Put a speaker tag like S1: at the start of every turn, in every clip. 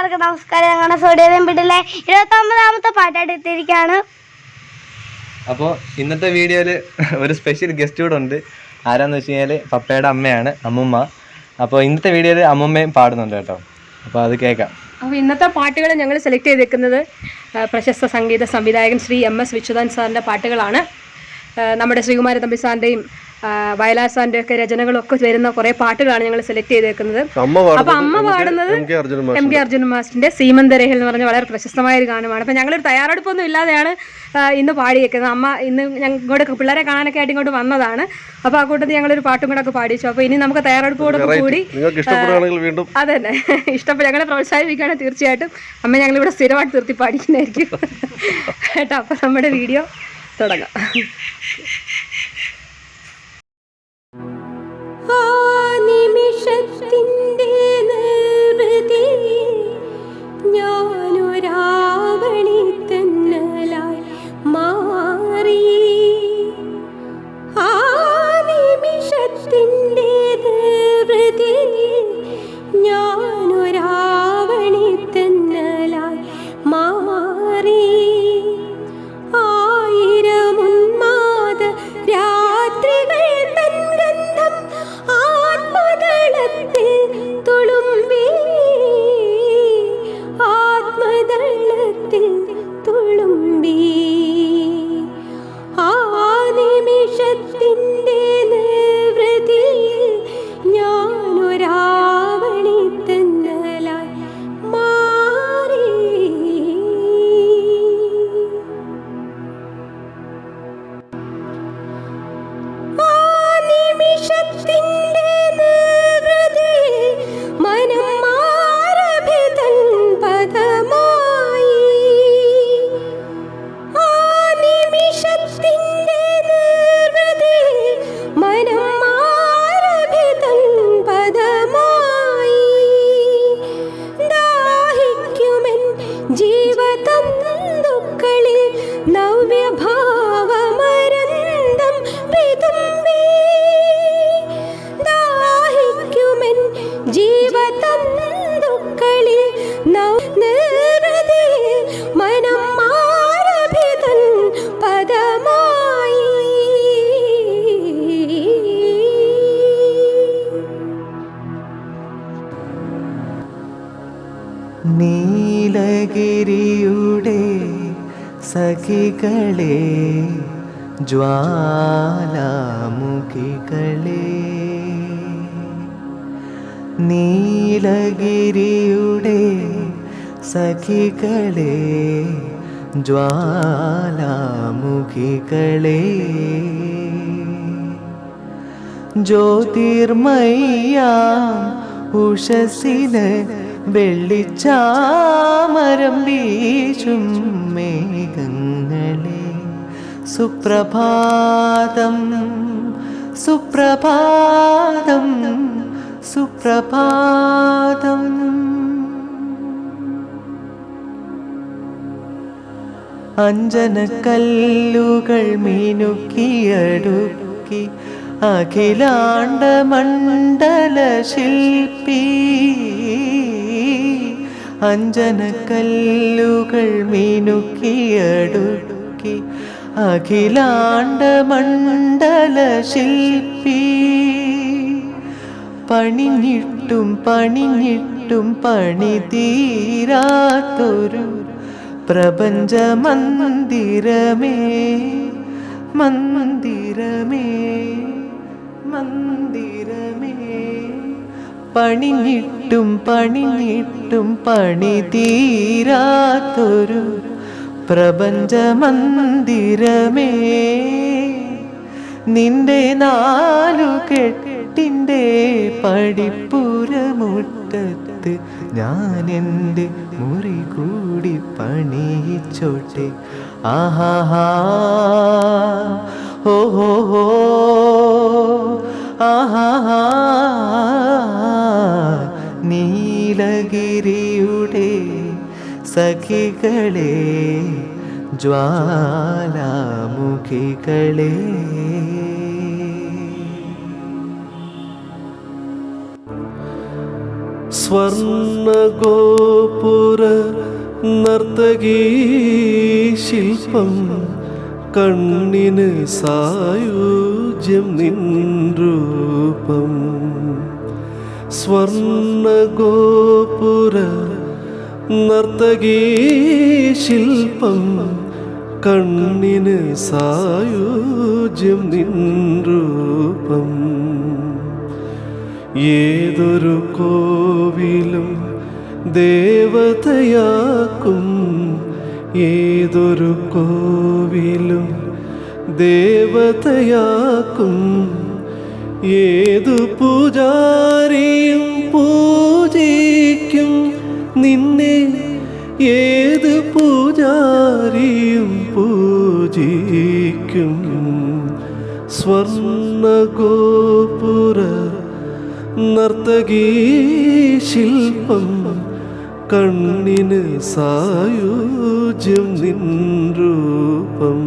S1: എല്ലാവർക്കും നമസ്കാരം. ഞങ്ങളുടെ സോഡിയം വീട്ടിലെ ഇരുപത്തി ഒമ്പതാമത്തെ പാട്ടായിട്ട് എത്തിയിരിക്കുകയാണ്.
S2: അപ്പോൾ ഇന്നത്തെ വീഡിയോയിൽ ഒരു സ്പെഷ്യൽ ഗസ്റ്റ് കൂടെ ഉണ്ട്. ആരാന്ന് വെച്ച് കഴിഞ്ഞാൽ പപ്പയുടെ അമ്മയാണ് അമ്മുമ്മ. അപ്പോൾ ഇന്നത്തെ വീഡിയോയിൽ അമ്മുമ്മയും പാടുന്നുണ്ട് കേട്ടോ. അപ്പോൾ അത് കേൾക്കാം.
S3: അപ്പോൾ ഇന്നത്തെ പാട്ടുകൾ ഞങ്ങൾ സെലക്ട് ചെയ്തിരിക്കുന്നത് പ്രശസ്ത സംഗീത സംവിധായകൻ ശ്രീ എം എസ് വിശ്വനാഥൻ സാറിന്റെ പാട്ടുകളാണ്. നമ്മുടെ ശ്രീകുമാര തമ്പി സാറിന്റെയും വയലാർ സാറിന്റെ ഒക്കെ രചനകളൊക്കെ വരുന്ന കുറെ പാട്ടുകളാണ് ഞങ്ങൾ സെലക്ട് ചെയ്തേക്കുന്നത്. അപ്പൊ അമ്മ പാടുന്നത്
S4: എം കെ
S3: അർജുന മാസ്റ്ററിന്റെ സീമന്തരേഹൽ എന്ന് പറഞ്ഞ വളരെ പ്രശസ്തമായ ഒരു ഗാനമാണ്. അപ്പൊ ഞങ്ങളൊരു തയ്യാറെടുപ്പൊന്നും ഇല്ലാതെയാണ് ഇന്ന് പാടിയേക്കുന്നത്. അമ്മ ഇന്ന് ഞങ്ങളുടെ പിള്ളേരെ കാണാനൊക്കെ ആയിട്ട് ഇങ്ങോട്ട് വന്നതാണ്. അപ്പൊ ആ കൂട്ടത്തിൽ ഞങ്ങളൊരു പാട്ടും കൂടെ ഒക്കെ പാടിച്ചു അപ്പൊ ഇനി നമുക്ക് തയ്യാറെടുപ്പോടൊക്കെ കൂടി
S4: വീണ്ടും.
S3: അതന്നെ. ഇഷ്ടപ്പെട്ട ഞങ്ങളെ പ്രോത്സാഹിപ്പിക്കുകയാണെങ്കിൽ തീർച്ചയായിട്ടും. അമ്മ ഞങ്ങൾ ഇവിടെ സ്ഥിരമായിട്ട് നിർത്തി പാടിക്കുന്നതായിരിക്കും. കേട്ടോ അപ്പൊ നമ്മുടെ വീഡിയോ തുടങ്ങാം.
S2: സഖികളെ ജ്വാലാമുഖികളെ. നീലഗിരിയുടെ സഖികളെ ജ്വാലാമുഖികളെ. ജ്യോതിർമയ്യ ഉഷസിന് വെള്ളിച്ചാമരം വീശും മേഘങ്ങളെ. സുപ്രഭാതം സുപ്രഭാതം സുപ്രഭാതം. അഞ്ജനക്കല്ലുകൾ മിനുക്കിയടുക്കി അഖിലാണ്ട മണ്ഡല ശില്പി അഞ്ജനക്കല്ലുകൾ മിനുക്കിയടുക്കി അഖിലാണ്ട മണ്ഡല ശില്പി. പണിഞ്ഞിട്ടും പണിഞ്ഞിട്ടും പണി തീരാത്തൊരു പ്രപഞ്ച മന്ദിരമേ മന്ദിരമേ മന്ദിരമേ. പണിഞ്ഞിട്ടും പണിഞ്ഞിട്ടും പണി തീരാത്തൊരു പ്രപഞ്ചമന്ദിരമേ. നിന്റെ നാലു കെട്ടിന്റെ പടിപ്പുരമുട്ടത്ത് ഞാൻ എന്റെ മുറി കൂടി പണിയിച്ചോട്ടെ. ആഹാഹാ. ഓ ഹോ ഹോ. നീലഗിരിയുടെ സഖികളെ ജ്വാലാമുഖികളെ.
S4: സ്വർണഗോപുര നർത്തകീ ശില്പം കണ്ണിന് സായുജ്യം നിൻ രൂപം സ്വർണഗോപുര നർത്തകീ ശില്പം കണ്ണിന് സായുജ്യം നിൻ രൂപം ഏതൊരു കോവിലും ദേവതയാക്കും. ഏതൊരു കോവിലും ദേവതയാക്കും. ഏതു പൂജാരിയും പൂജിക്കും. നിന്നെ ഏത് പൂജാരിയും പൂജിക്കും. സ്വർണഗോപുര നർത്തകീ ശില്പം കണ്ണിന് സായുജ്യം നിൻ രൂപം.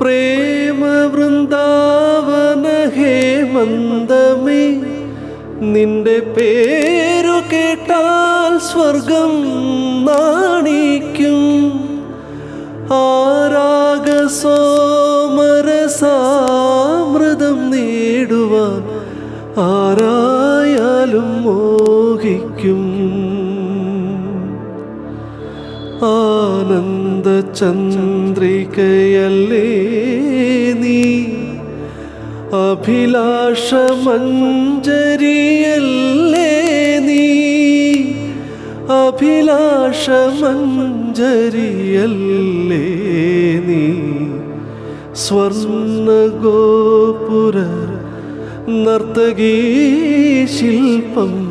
S4: പ്രേമ വൃന്ദാവന ഹേമന്തമേ നിന്റെ പേരു കേട്ടാൽ സ്വർഗം നാണിക്കും. ആരാഗ സോമരസാമൃതം നേടുവാൻ ആരായാലും മോഹിക്കും. ആനന്ദ ചന്ദ്രികയല്ലേ നീ? അഭിലാഷമഞ്ജരിയല്ലേ നീ? അഭിലാഷമഞ്ജരിയല്ലേ നീ? സ്വർണഗോപുര നർത്തകീ ശില്പം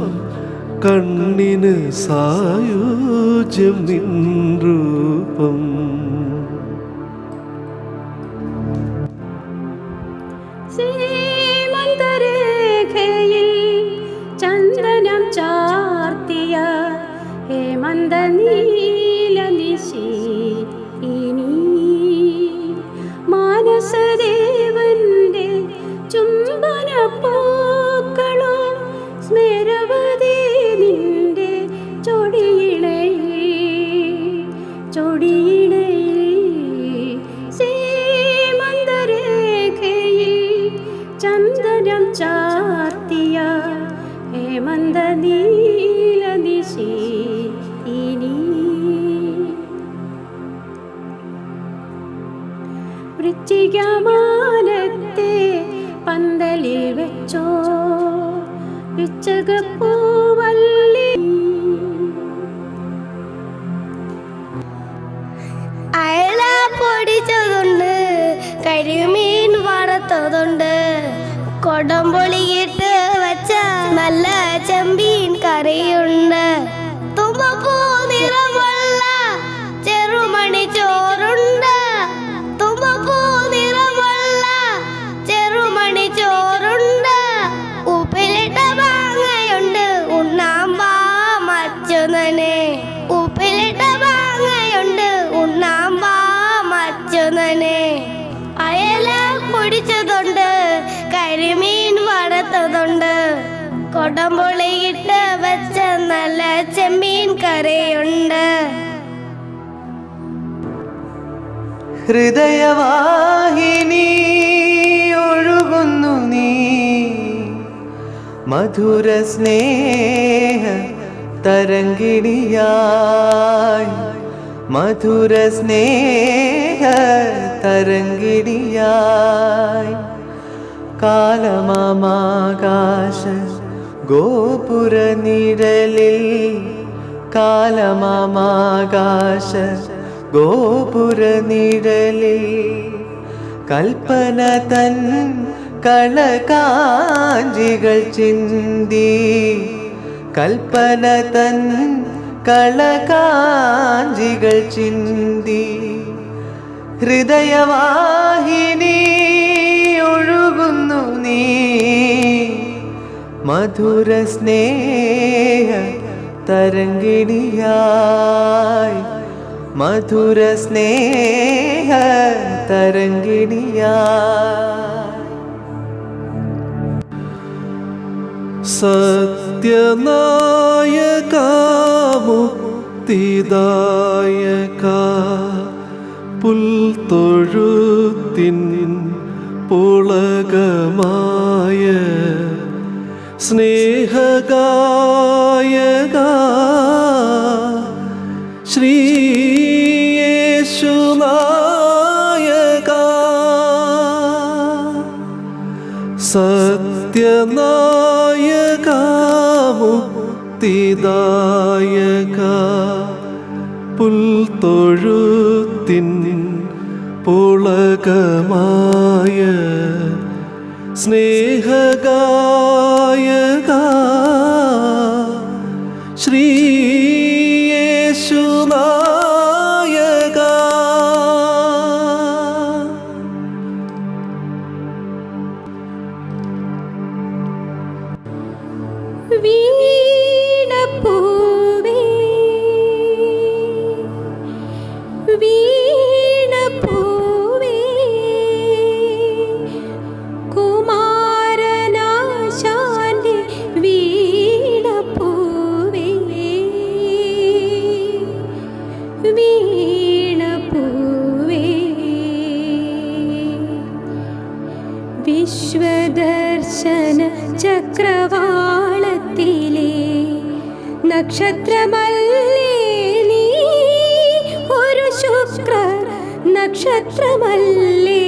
S4: കണ്ണിന് സായുജ്യം
S5: ചന്ദനം ചാർത്തിയ ഹേമന്ത നീലനിശി വൃശ്ചികമാനത്തെ പന്തലിൽ വെച്ചോ. പിച്ചകപ്പൂവല്ലി
S1: അയല പൊടിച്ചതുണ്ട് കരിമീൻ വറുത്തതുണ്ട്. കൊടംപൊളിയിട്ട് വെച്ച നല്ല ചെമ്പീൻ കറിയുണ്ട്. കൊടംപുളിയിട്ട് വെച്ച നല്ല ചെമ്മീൻ കറിയുണ്ട്.
S2: ഹൃദയവാഹിനി ഒഴുകുന്നു നീ. മധുര സ്നേഹ തരംഗിണിയായി. മധുര സ്നേഹ തരംഗിണിയായി. കാലമാകാശ ഗോപുര നിഴലിൽ കാലമാകാശ ഗോപുര നിഴലിൽ കൽപ്പന തൻ കളകാഞ്ചികൾ ചിന്തി കൽപ്പന തൻ കളകാഞ്ചികൾ ചിന്തി ഹൃദയവാഹിനി ഒഴുകുന്നു നീ മധുര സ്നേഹ തരംഗിണിയായി. മധുര സ്നേഹ തരംഗിണിയായി.
S4: സത്യനായക മുക്തിദായക പുൽത്തൊഴുത്തിൻ പുളകമായ സ്നേഹഗായക ശ്രീയേശുനായക സത്യനായകാമുക്തിദായക പുൽത്തൊഴുത്തിൻ പുളകമായ സ്നേഹഗായക
S5: നക്ഷത്രമല്ലേ?